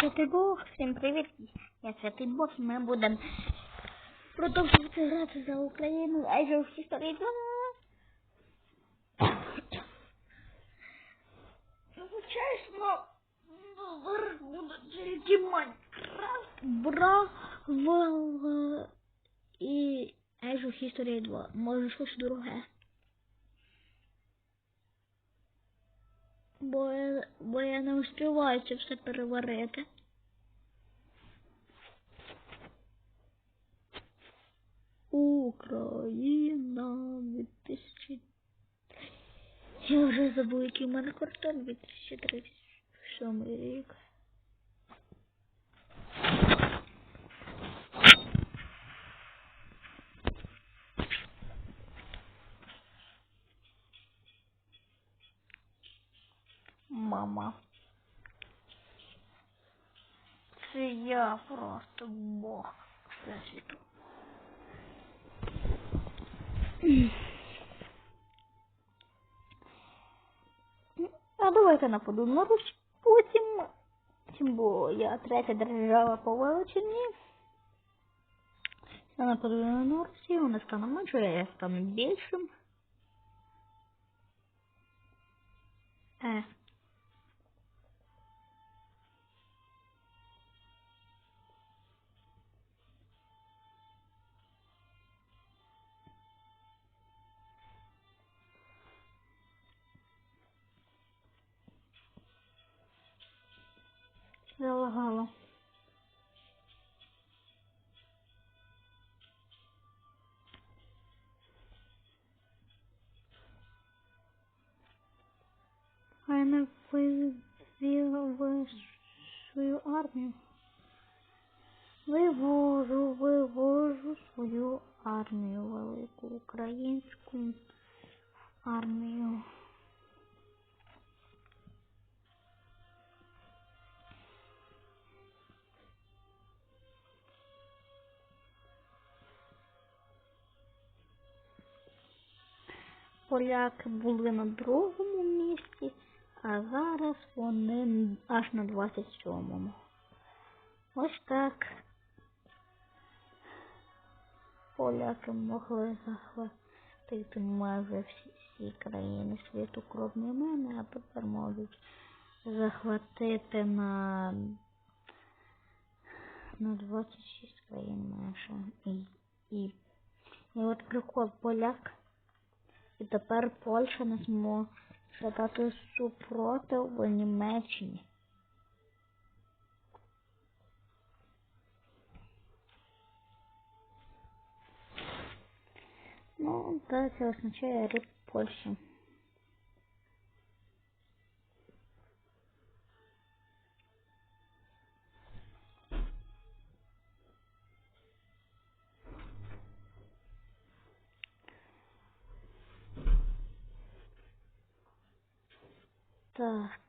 Святий Бог, всім привіт! Я Святий Бог, ми будемо продовжувати грати за Україну. History 2. Ну, чесно, ну, зараз тільки Майнкрафт, Бравл і of History 2. Може щось друге. Бо я, бо я не успіваю це все переварити. Україна 2000. Я вже забув, який в мене кордон 2037 рік. Мама. Це я просто Бог всесвіту. А давайте нападу на Русь потім. Тим бо я третя держава по величині. Я нападу на Росію, вони стане менше, я стану більшим. Е. Залагало. Я не вивів свою армію. Вивожу, вивожу свою армію, велику українську армію. Поляки були на другому місці, а зараз вони аж на 27-му. Ось так. Поляки могли захватити майже всі, всі країни світу, кроме мене, а тепер можуть захватити на, на 26 країн менше. І, і, і от прикол поляк. І тепер Польща не зможе дати супротив Німеччині. Ну, так це означає риб Польщі. Так.